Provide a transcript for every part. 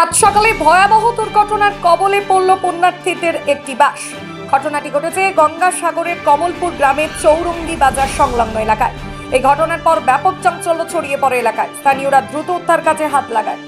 সাত সকালে ভয়াবহ দুর্ঘটনার কবলে পড়ল পুণ্যার্থীদের একটি বাস। ঘটনাটি ঘটেছে গঙ্গাসাগরের কমলপুর গ্রামের চৌরঙ্গি বাজার সংলগ্ন এলাকায়। এই ঘটনার পর ব্যাপক চাঞ্চল্য ছড়িয়ে পড়ে এলাকায়। স্থানীয়রা দ্রুত উদ্ধার কাজে হাত লাগায়।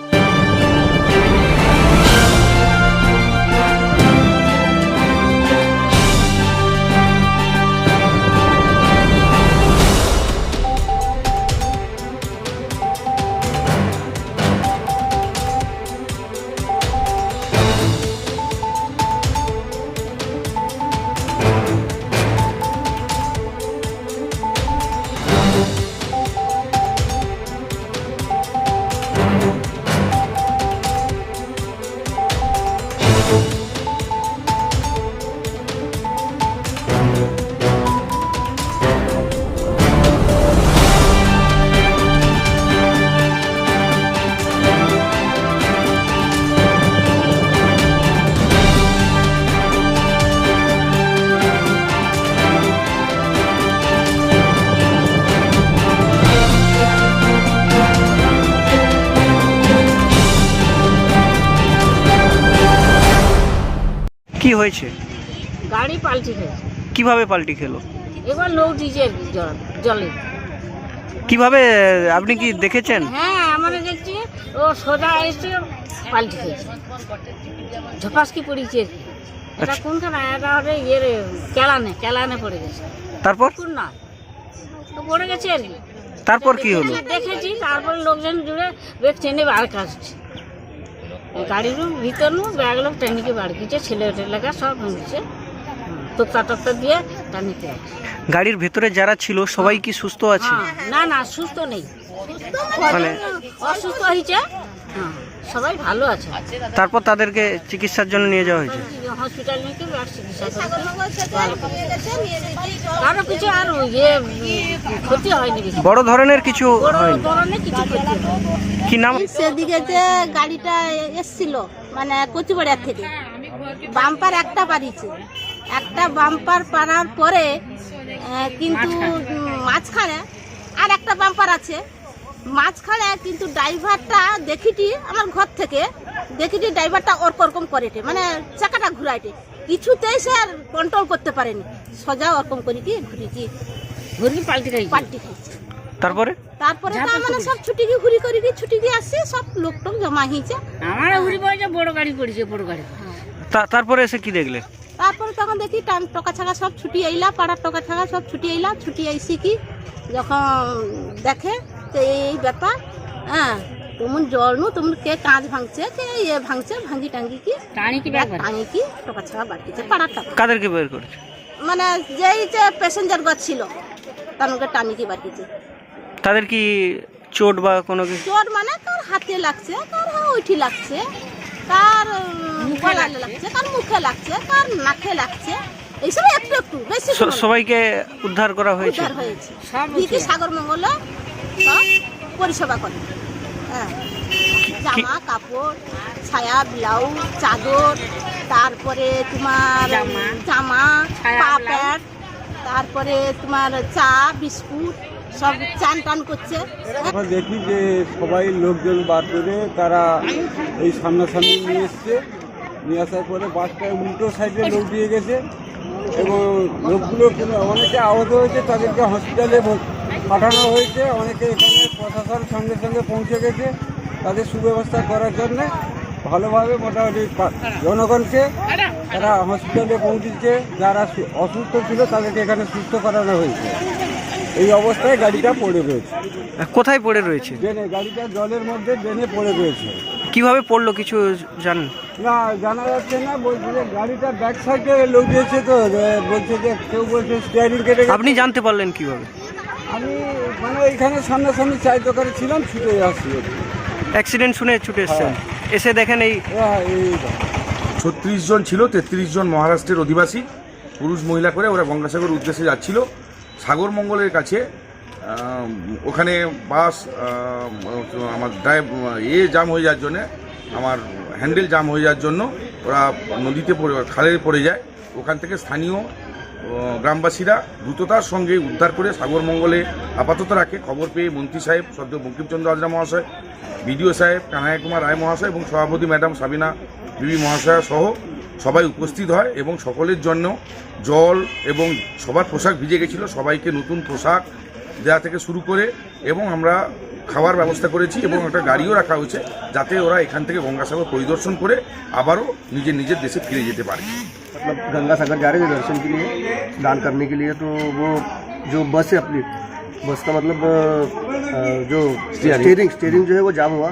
কি হয়েছে? গাড়ি পাল্টি খেয়েছে। কীভাবে পাল্টি খেলো? এবার লোক আর কি জল। কীভাবে আপনি কি দেখেছেন? হ্যাঁ আমরা দেখছি ও সোজা এসে পাল্টি খেয়েছে। পড়েছে আর কি এটা আচ্ছা। কোনখানে? এটা হবে ইয়ের কেলানে কেলানে পড়ে গেছে। তারপর? কোন না। তো পড়ে গেছে আর কি। তারপর কি হলো? দেখেছি তারপর লোকজন জুড়ে ব্যাগ টেনে বার কাটছে গাড়ির ভিতর নু ব্যাগ লোক টেনিকে বার দিচ্ছে ছেলে টেলেকা সব ভেঙেছে তোক্তা টোক্তা দিয়ে টানিতে আছে গাড়ির ভেতরে যারা ছিল সবাই কি সুস্থ আছে? হ্যাঁ, না না সুস্থ নেই। মানে? অসুস্থ হয়েছে হ্যাঁ, সবাই ভালো আছে। তারপর তাদেরকে চিকিৎসার জন্য নিয়ে যাওয়া হয়েছে? হসপিটাল নিয়ে চিকিৎসা করে কিছু আর ইয়ে ক্ষতি হয়নি বেশি। বড় ধরনের কিছু বড় ধরনের কিছু ক্ষতি হয়নি। কি নাম? সেদিকে যে গাড়িটা এসছিল মানে কচুবাড়িয়ার থেকে। বাম্পার একটা পারিছে একটা বাম্পার পারার পরে কিন্তু মাঝখানে আর একটা বাম্পার আছে। মাঝখানে কিন্তু ড্রাইভারটা দেখিটি আমার ঘর থেকে দেখিটি ড্রাইভারটা ওরকম ওরকম করেটে মানে চাকাটা ঘুরাইটে। কিছুতেই সে আর কন্ট্রোল করতে পারেনি। সোজা ওরকম করি কি ঘুরিটি ঘুরি পাল্টি পাল্টি খাইছে। তারপরে? তারপরে তো মানে সব ছুটি ঘুরি করি ছুটি গিয়ে আসছে সব লোক টোক জমা হয়েছে। আমার ঘুরি পড়েছে বড় গাড়ি পড়েছে বড় গাড়ি। তারপরে এসে কি দেখলে? তারপরে তখন দেখি টান টকা ছাগা সব ছুটি আইলা পাড়ার টকা ছাগা সব ছুটি আইলা ছুটি আইসি কি যখন দেখে যে এই ব্যাপার হ্যাঁ তেমন জল নু তেমন কে কাঁচ ভাঙছে কে ইয়ে ভাঙছে ভাঙি টাঙ্গি কি টানি কি টাঙি কি টকা ছাগা বাড়িছে পাড়ার টাকা। কাদেরকে বের করেছে? মানে যেই যে প্যাসেঞ্জার গছ ছিল তাদেরকে টানি কি বাড়িছে তাদের কি চোট বা কোনো কিছু চোট মানে কার হাতে লাগছে কার হা ওইটি লাগছে কার গলায় লাগছে কার মুখে লাগছে কার নাকে লাগছে এইসব একটু একটু বেশি। সবাইকে উদ্ধার করা হয়েছে উদ্ধার হয়েছে সব সাগর মঙ্গল পরিষেবা করে হ্যাঁ জামা কাপড় ছায়া ব্লাউজ চাদর তারপরে তোমার জামা। পা। প্যান্ট তারপরে তোমার চা বিস্কুট সব চান টান করছে। আমরা দেখি যে সবাই লোকজন বার করে তারা এই সামনাসামনি নিয়ে এসছে। নিয়ে আসার পরে বাসটায় উল্টো সাইডে লোক দিয়ে গেছে এবং লোকগুলো অনেকে আহত হয়েছে, তাদেরকে হসপিটালে পাঠানো হয়েছে। অনেকে এখানে প্রশাসন সঙ্গে সঙ্গে পৌঁছে গেছে তাদের সুব্যবস্থা করার জন্য। ভালোভাবে মোটামুটি জনগণকে তারা হসপিটালে পৌঁছেছে। যারা অসুস্থ ছিল তাদেরকে এখানে সুস্থ করানো হয়েছে। এই অবস্থায় গাড়িটা পড়ে রয়েছে। কোথায় পড়ে রয়েছে? ড্রেনে গাড়িটা জলের মধ্যে ড্রেনে পড়ে রয়েছে। কীভাবে পড়ল কিছু জানেন না জানা যাচ্ছে না বলছে যে গাড়িটা ব্যাক সাইডে লোক দিয়েছে তো বলছে যে কেউ বলছে স্টিয়ারিং কেটে আপনি জানতে পারলেন কীভাবে? আমি মানে এখানে সামনাসামনি চায়ের দোকানে ছিলাম ছুটে আসছি। অ্যাক্সিডেন্ট শুনে ছুটে এসছেন। এসে দেখেন এই হ্যাঁ, এই ছত্রিশ জন ছিল তেত্রিশ জন মহারাষ্ট্রের অধিবাসী পুরুষ মহিলা করে ওরা গঙ্গাসাগর উদ্দেশ্যে যাচ্ছিল। সাগরমঙ্গলের কাছে ওখানে বাস আমার ড্রাইভ এ জাম হয়ে যাওয়ার জন্যে, আমার হ্যান্ডেল জাম হয়ে যাওয়ার জন্য ওরা নদীতে পড়ে খালে পড়ে যায়। ওখান থেকে স্থানীয় গ্রামবাসীরা দ্রুততার সঙ্গে উদ্ধার করে সাগরমঙ্গলে আপাতত রাখে। খবর পেয়ে মন্ত্রী সাহেব, সদ্য বঙ্কিমচন্দ্র হাজরা মহাশয়, বিডিও সাহেব কানাইয়া কুমার রায় মহাশয় এবং সভাপতি ম্যাডাম সাবিনা বিবি মহাশয়া সহ সবাই উপস্থিত হয় এবং সকলের জন্য জল এবং সবার পোশাক ভিজে গেছিলো সবাইকে নতুন পোশাক দেওয়া থেকে শুরু করে এবং আমরা খাওয়ার ব্যবস্থা করেছি এবং একটা গাড়িও রাখা হয়েছে যাতে ওরা এখান থেকে গঙ্গাসাগর পরিদর্শন করে আবারও নিজের নিজের দেশে ফিরে যেতে পারে मतलब गंगा सागर जा रहे थे दर्शन के लिए दान करने के लिए तो वो जो बस है अपनी बस का मतलब अ, जो स्टेयरिंग स्टेयरिंग जो है वो जाम हुआ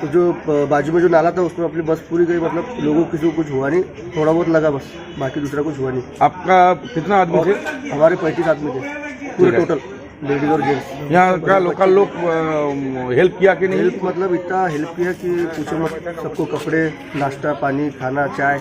तो जो अ, बाजू में जो नाला था उसमें अपनी बस पूरी गई मतलब लोगों को किसी को कुछ हुआ नहीं थोड़ा बहुत लगा बस बाकी दूसरा कुछ हुआ नहीं आपका कितना आदमी और हमारे पैंतीस आदमी थे पूरे टोटल लेडीज और जेंट्स यहाँ का लोकल लोग हेल्प किया कि नहीं हेल्प मतलब इतना हेल्प किया कि पूछो मत सबको कपड़े नाश्ता पानी खाना चाय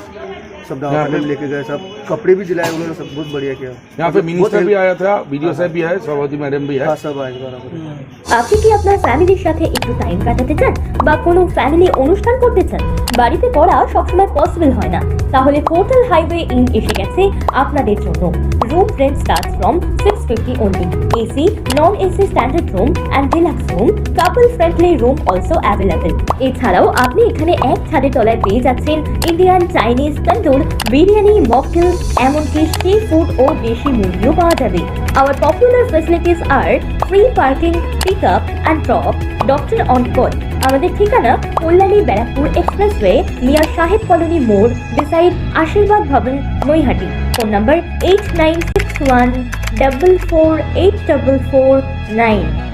सब दवाखाने में लेके गए सब कपड़े भी दिलाए उन्होंने सब बहुत बढ़िया किया यहाँ पे बहुत मिनिस्टर help- भी आया था बीडीओ साहब भी है सभापति मैडम भी है हाँ सब आए बराबर আপনি কি আপনার ফ্যামিলির সাথে একটু টাইম কাটাতে চান বা কোনো ফ্যামিলি অনুষ্ঠান করতে চান, বাড়িতে করা সবসময় পসিবল হয় না। তাহলে পোর্টাল হাইওয়ে ইন এসে গেছে আপনাদের জন্য। Room rent start from six fifty only AC non AC standard room and deluxe room couple friendly room also available এছাড়াও আপনি এখানে এক ছাদের তলায় পেয়ে যাচ্ছেন Indian Chinese tandoor biryani, mocktail, এমনকি সি ফুড ও দেশি মুরগিও পাওয়া যাবে। Our popular facilities R free parking pick up and drop doctor on call আমাদের ঠিকানা Kalyani Barrackpore expressway near Saheb colony মোড় beside Ashirbad Bhavan, Naihati. Phone number eight nine six one double four eight double four nine